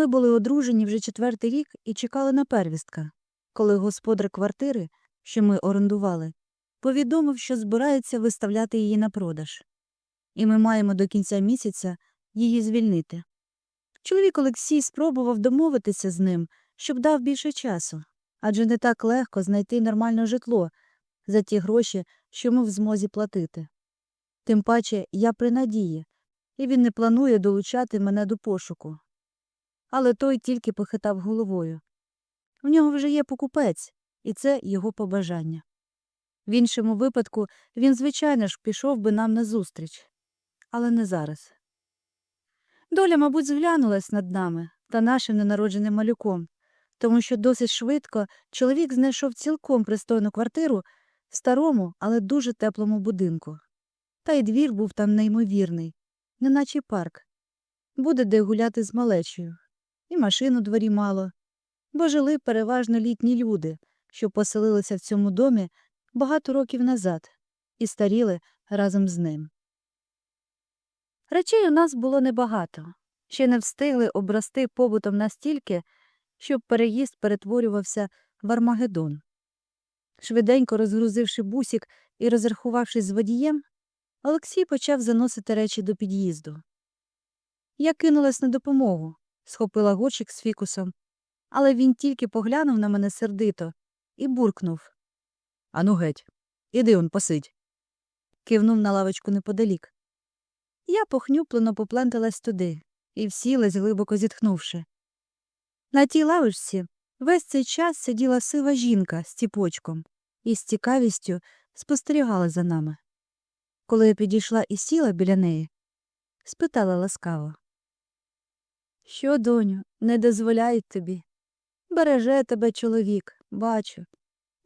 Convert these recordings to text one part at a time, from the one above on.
Ми були одружені вже четвертий рік і чекали на первістка, коли господар квартири, що ми орендували, повідомив, що збирається виставляти її на продаж. І ми маємо до кінця місяця її звільнити. Чоловік Олексій спробував домовитися з ним, щоб дав більше часу, адже не так легко знайти нормальне житло за ті гроші, що ми в змозі платити. Тим паче я при надії, і він не планує долучати мене до пошуку. Але той тільки похитав головою. В нього вже є покупець, і це його побажання. В іншому випадку він, звичайно ж, пішов би нам назустріч. Але не зараз. Доля, мабуть, зглянулась над нами та нашим ненародженим малюком, тому що досить швидко чоловік знайшов цілком пристойну квартиру в старому, але дуже теплому будинку. Та й двір був там неймовірний, неначе парк. Буде де гуляти з малечею. І машин у дворі мало, бо жили переважно літні люди, що поселилися в цьому домі багато років назад і старіли разом з ним. Речей у нас було небагато, ще не встигли обрасти побутом настільки, щоб переїзд перетворювався в Армагеддон. Швиденько розгрузивши бусік і розрахувавшись з водієм, Олексій почав заносити речі до під'їзду. Я кинулась на допомогу, схопила горщик з фікусом, але він тільки поглянув на мене сердито і буркнув. Ану геть, іди он посидь. Кивнув на лавочку неподалік. Я похнюплено попленталась туди і всілась, глибоко зітхнувши. На тій лавочці весь цей час сиділа сива жінка з ціпочком і з цікавістю спостерігала за нами. Коли я підійшла і сіла біля неї, спитала ласкаво. Що, доню, не дозволяють тобі? Береже тебе чоловік, бачу.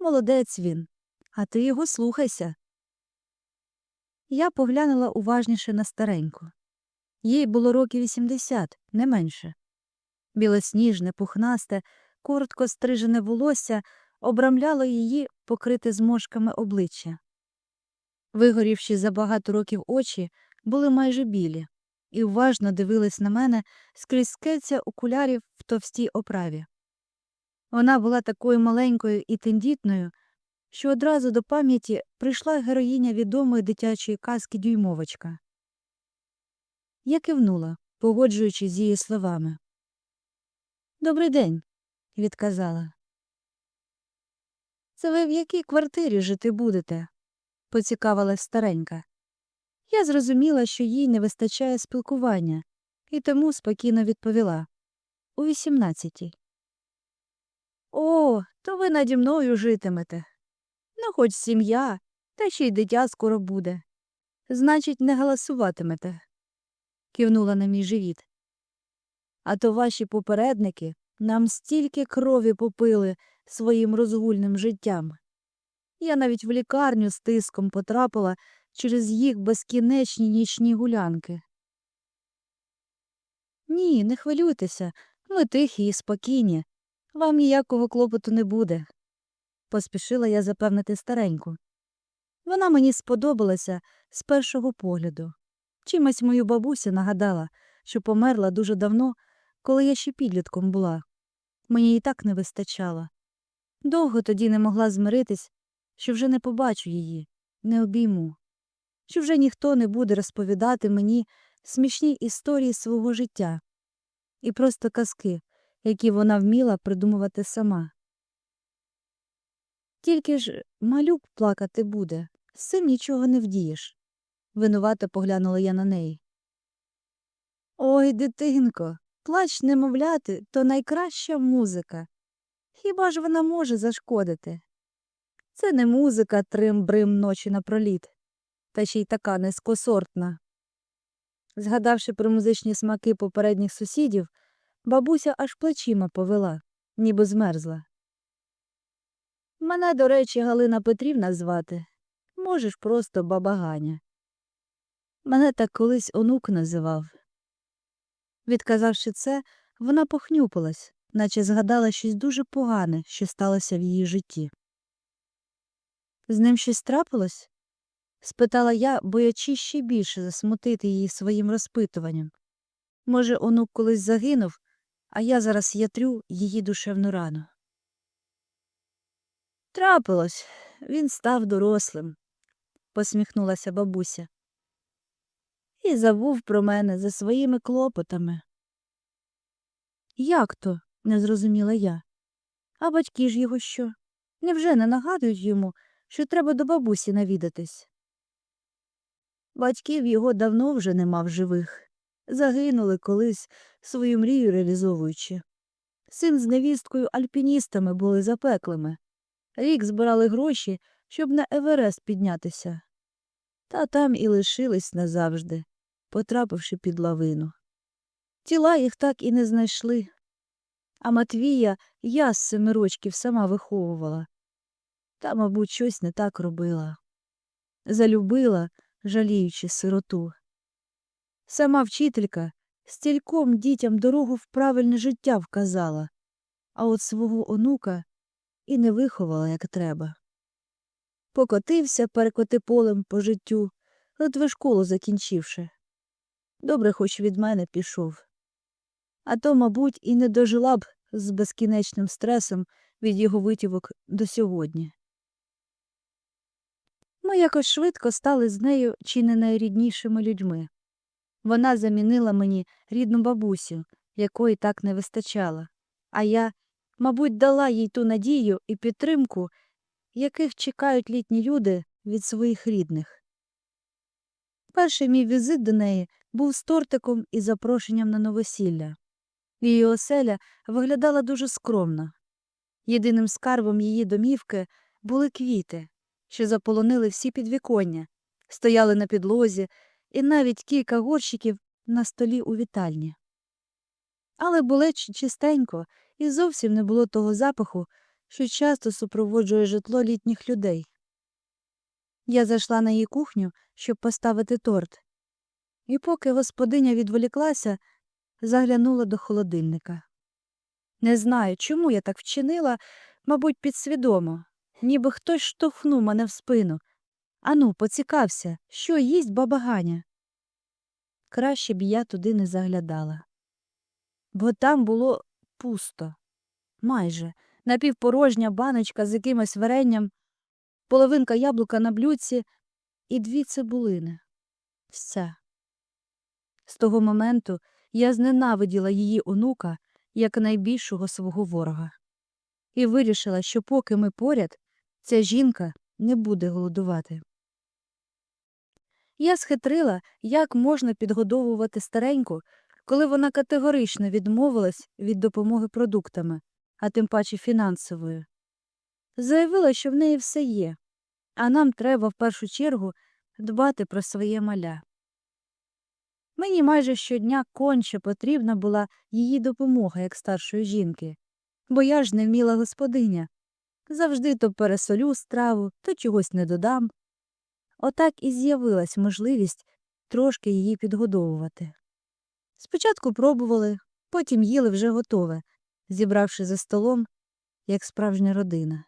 Молодець він, а ти його слухайся. Я поглянула уважніше на стареньку. Їй було років 80, не менше. Білосніжне, пухнасте, коротко стрижене волосся обрамляло її покрите зморшками обличчя. Вигорівші за багато років очі були майже білі і уважно дивились на мене скрізь скельця окулярів в товстій оправі. Вона була такою маленькою і тендітною, що одразу до пам'яті прийшла героїня відомої дитячої казки Дюймовочка. Я кивнула, погоджуючись з її словами. Добрий день, відказала. Це ви в якій квартирі жити будете? поцікавилась старенька. Я зрозуміла, що їй не вистачає спілкування, і тому спокійно відповіла у вісімнадцятій. О, то ви наді мною житимете. Ну, хоч сім'я, та ще й дитя скоро буде. Значить, не голосуватимете, кивнула на мій живіт. А то ваші попередники нам стільки крові попили своїм розгульним життям. Я навіть в лікарню з тиском потрапила через їх безкінечні нічні гулянки. Ні, не хвилюйтеся, ми тихі і спокійні. Вам ніякого клопоту не буде, поспішила я запевнити стареньку. Вона мені сподобалася з першого погляду. Чимось мою бабусю нагадала, що померла дуже давно, коли я ще підлітком була. Мені і так не вистачало. Довго тоді не могла змиритись, що вже не побачу її, не обійму, що вже ніхто не буде розповідати мені смішні історії свого життя і просто казки, які вона вміла придумувати сама. Тільки ж малюк плакати буде, з цим нічого не вдієш. Винувато поглянула я на неї. Ой, дитинко, плач немовляти то найкраща музика. Хіба ж вона може зашкодити? Це не музика трим-брим ночі напроліт, та ще й така низькосортна. Згадавши про музичні смаки попередніх сусідів, бабуся аж плечима повела, ніби змерзла. Мене, до речі, Галина Петрівна звати. Можеш просто баба Ганя. Мене так колись онук називав. Відказавши це, вона похнюпилась, наче згадала щось дуже погане, що сталося в її житті. З ним щось трапилось? Спитала я, боячись ще більше засмутити її своїм розпитуванням. Може, онук колись загинув, а я зараз ятрю її душевну рану. Трапилось, він став дорослим, посміхнулася бабуся. І забув про мене за своїми клопотами. Як то? не зрозуміла я. А батьки ж його що? Невже не нагадують йому, що треба до бабусі навідатись? Батьків його давно вже не мав живих. Загинули колись свою мрію реалізовуючи. Син з невісткою альпіністами були запеклими. Рік збирали гроші, щоб на Еверест піднятися. Та там і лишились назавжди, потрапивши під лавину. Тіла їх так і не знайшли. А Матвія я з семи рочків сама виховувала. Та, мабуть, щось не так робила. Залюбила, жаліючи сироту. Сама вчителька стільком дітям дорогу в правильне життя вказала, а от свого онука і не виховала, як треба. Покотився перекоти полем по життю, ледве школу закінчивши. Добре, хоч від мене пішов. А то, мабуть, і не дожила б з безкінечним стресом від його витівок до сьогодні. Ми якось швидко стали з нею чи не найріднішими людьми. Вона замінила мені рідну бабусю, якої так не вистачало, а я, мабуть, дала їй ту надію і підтримку, яких чекають літні люди від своїх рідних. Перший мій візит до неї був з тортиком і запрошенням на новосілля. Її оселя виглядала дуже скромно. Єдиним скарбом її домівки були квіти, що заполонили всі підвіконня, стояли на підлозі і навіть кілька горщиків на столі у вітальні. Але було чистенько і зовсім не було того запаху, що часто супроводжує житло літніх людей. Я зайшла на її кухню, щоб поставити торт, і поки господиня відволіклася, заглянула до холодильника. Не знаю, чому я так вчинила, мабуть, підсвідомо, ніби хтось штовхнув мене в спину. Ану, поцікався, що їсть баба Ганя. Краще б я туди не заглядала. Бо там було пусто. Майже напівпорожня баночка з якимось варенням, половинка яблука на блюдці і дві цибулини. Все. З того моменту я зненавиділа її онука як найбільшого свого ворога. І вирішила, що поки ми поряд, ця жінка не буде голодувати. Я схитрила, як можна підгодовувати стареньку, коли вона категорично відмовилась від допомоги продуктами, а тим паче фінансовою. Заявила, що в неї все є, а нам треба в першу чергу дбати про своє маля. Мені майже щодня конче потрібна була її допомога як старшої жінки, бо я ж не вміла господиня. Завжди то пересолю страву, то чогось не додам. Отак і з'явилась можливість трошки її підгодовувати. Спочатку пробували, потім їли вже готове, зібравши за столом, як справжня родина.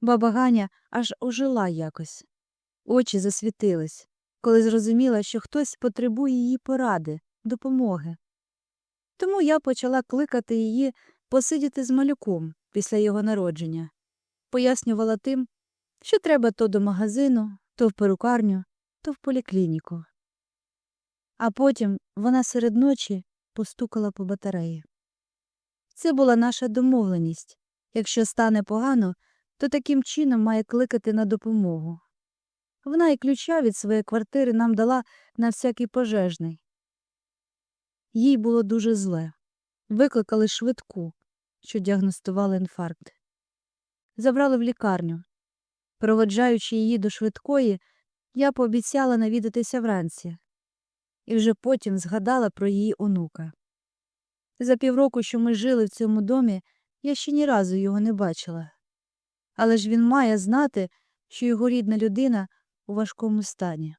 Баба Ганя аж ожила якось, очі засвітились, коли зрозуміла, що хтось потребує її поради, допомоги. Тому я почала кликати її посидіти з малюком після його народження, пояснювала тим, що треба то до магазину, то в перукарню, то в поліклініку. А потім вона серед ночі постукала по батареї. Це була наша домовленість. Якщо стане погано, то таким чином має кликати на допомогу. Вона і ключа від своєї квартири нам дала на всякий пожежний. Їй було дуже зле. Викликали швидку, що діагностували інфаркт. Забрали в лікарню. Проводжаючи її до швидкої, я пообіцяла навідатися вранці, і вже потім згадала про її онука. За півроку, що ми жили в цьому домі, я ще ні разу його не бачила. Але ж він має знати, що його рідна людина у важкому стані.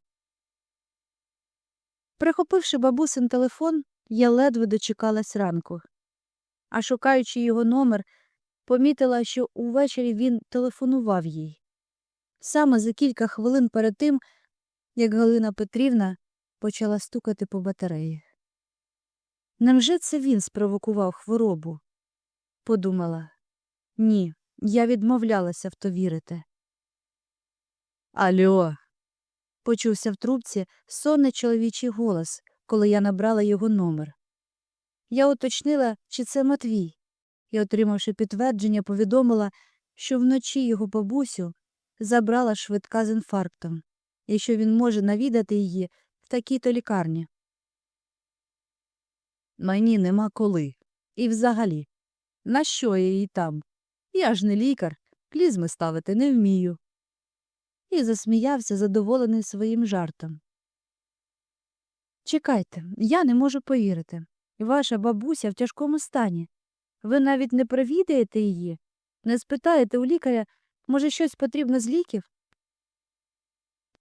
Прихопивши бабусин телефон, я ледве дочекалась ранку. А шукаючи його номер, помітила, що увечері він телефонував їй. Саме за кілька хвилин перед тим, як Галина Петрівна почала стукати по батареї. Невже це він спровокував хворобу? Подумала. Ні, я відмовлялася в то вірити. Альо. Почувся в трубці сонний чоловічий голос, коли я набрала його номер. Я уточнила, чи це Матвій, і, отримавши підтвердження, повідомила, що вночі його бабусю забрала швидка з інфарктом, і що він може навідати її в такій-то лікарні. Мені нема коли. І взагалі, на що я її там? Я ж не лікар, клізми ставити не вмію. І засміявся, задоволений своїм жартом. Чекайте, я не можу повірити. Ваша бабуся в тяжкому стані. Ви навіть не провідаєте її, не спитаєте у лікаря, може, щось потрібно з ліків?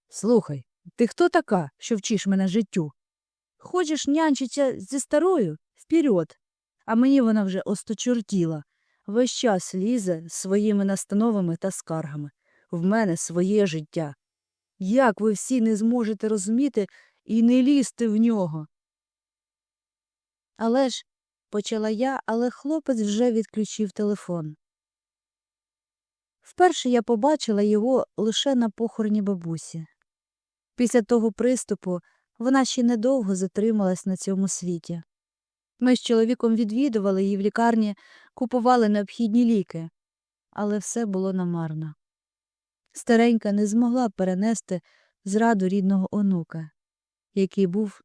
Слухай, ти хто така, що вчиш мене життю? Хочеш нянчиться зі старою вперед, а мені вона вже осточортіла. Весь час лізе своїми настановами та скаргами. В мене своє життя. Як ви всі не зможете розуміти і не лізти в нього? Але ж, почала я, але хлопець вже відключив телефон. Вперше я побачила його лише на похороні бабусі. Після того приступу вона ще недовго затрималась на цьому світі. Ми з чоловіком відвідували її в лікарні, купували необхідні ліки, але все було намарно. Старенька не змогла перенести зраду рідного онука, який був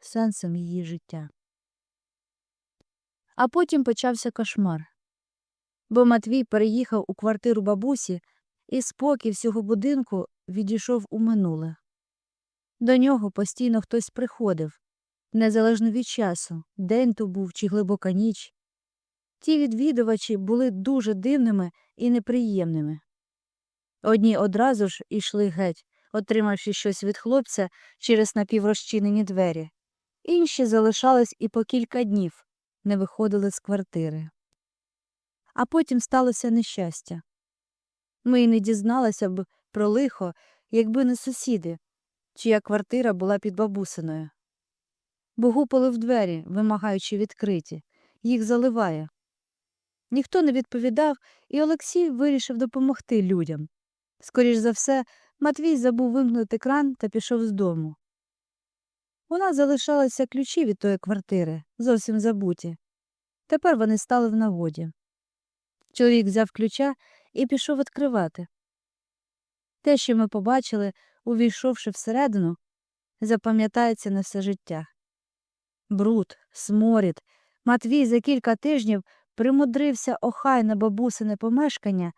сенсом її життя. А потім почався кошмар. Бо Матвій переїхав у квартиру бабусі, і спокій всього будинку відійшов у минуле. До нього постійно хтось приходив, незалежно від часу, день то був чи глибока ніч. Ті відвідувачі були дуже дивними і неприємними. Одні одразу ж ішли геть, отримавши щось від хлопця через напіврозчинені двері, інші залишались і по кілька днів, не виходили з квартири. А потім сталося нещастя. Ми й не дізналися б про лихо, якби не сусіди, чия квартира була під бабусиною. Бо гупали в двері, вимагаючи відкриті, їх заливає. Ніхто не відповідав, і Олексій вирішив допомогти людям. Скоріш за все, Матвій забув вимкнути кран та пішов з дому. У нас залишалися ключі від тої квартири, зовсім забуті. Тепер вони стали в нагоді. Чоловік взяв ключа і пішов відкривати. Те, що ми побачили, увійшовши всередину, запам'ятається на все життя. Бруд, сморід. Матвій за кілька тижнів примудрився охайне бабусине помешкання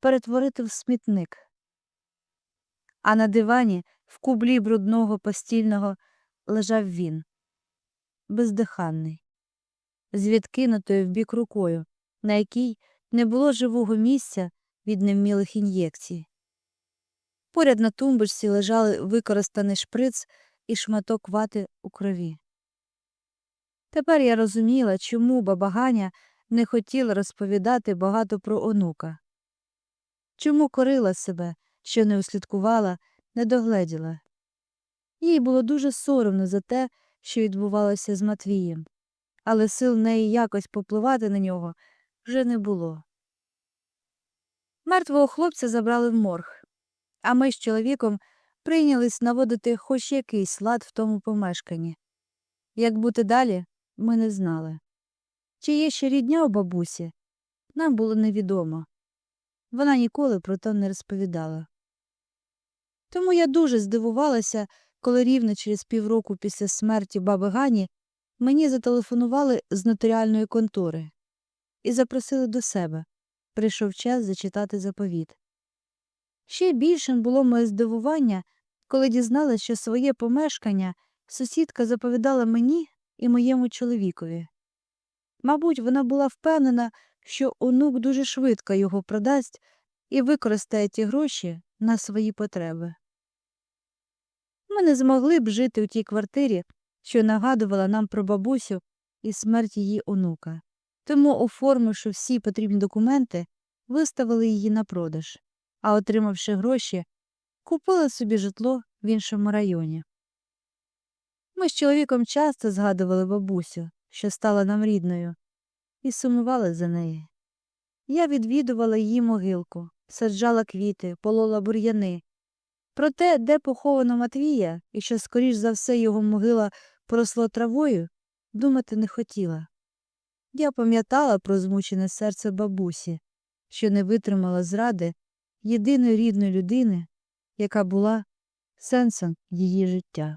перетворити в смітник. А на дивані, в кублі брудного постільного, лежав він, бездиханний, з відкинутою вбік рукою, на якій не було живого місця від невмілих ін'єкцій. Поряд на тумбочці лежали використаний шприц і шматок вати у крові. Тепер я розуміла, чому баба Ганя не хотіла розповідати багато про онука. Чому корила себе, що не услідкувала, не догледіла. Їй було дуже соромно за те, що відбувалося з Матвієм, але сил неї якось попливати на нього вже не було. Мертвого хлопця забрали в морг, а ми з чоловіком прийнялись наводити хоч якийсь лад в тому помешканні. Як бути далі, ми не знали. Чи є ще рідня у бабусі, нам було невідомо. Вона ніколи про то не розповідала. Тому я дуже здивувалася, коли рівно через півроку після смерті баби Гані мені зателефонували з нотаріальної контори і запросили до себе. Прийшов час зачитати заповіт. Ще більшим було моє здивування, коли дізналася, що своє помешкання сусідка заповідала мені і моєму чоловікові. Мабуть, вона була впевнена, що онук дуже швидко його продасть і використає ті гроші на свої потреби. Ми не змогли б жити у тій квартирі, що нагадувала нам про бабусю і смерть її онука. Тому, оформивши всі потрібні документи, виставили її на продаж, а отримавши гроші, купили собі житло в іншому районі. Ми з чоловіком часто згадували бабусю, що стала нам рідною, і сумували за неї. Я відвідувала її могилку, саджала квіти, полола бур'яни. Про те, де поховано Матвія, і що, скоріш за все, його могила поросла травою, думати не хотіла. Я пам'ятала про змучене серце бабусі, що не витримала зради єдиної рідної людини, яка була сенсом її життя.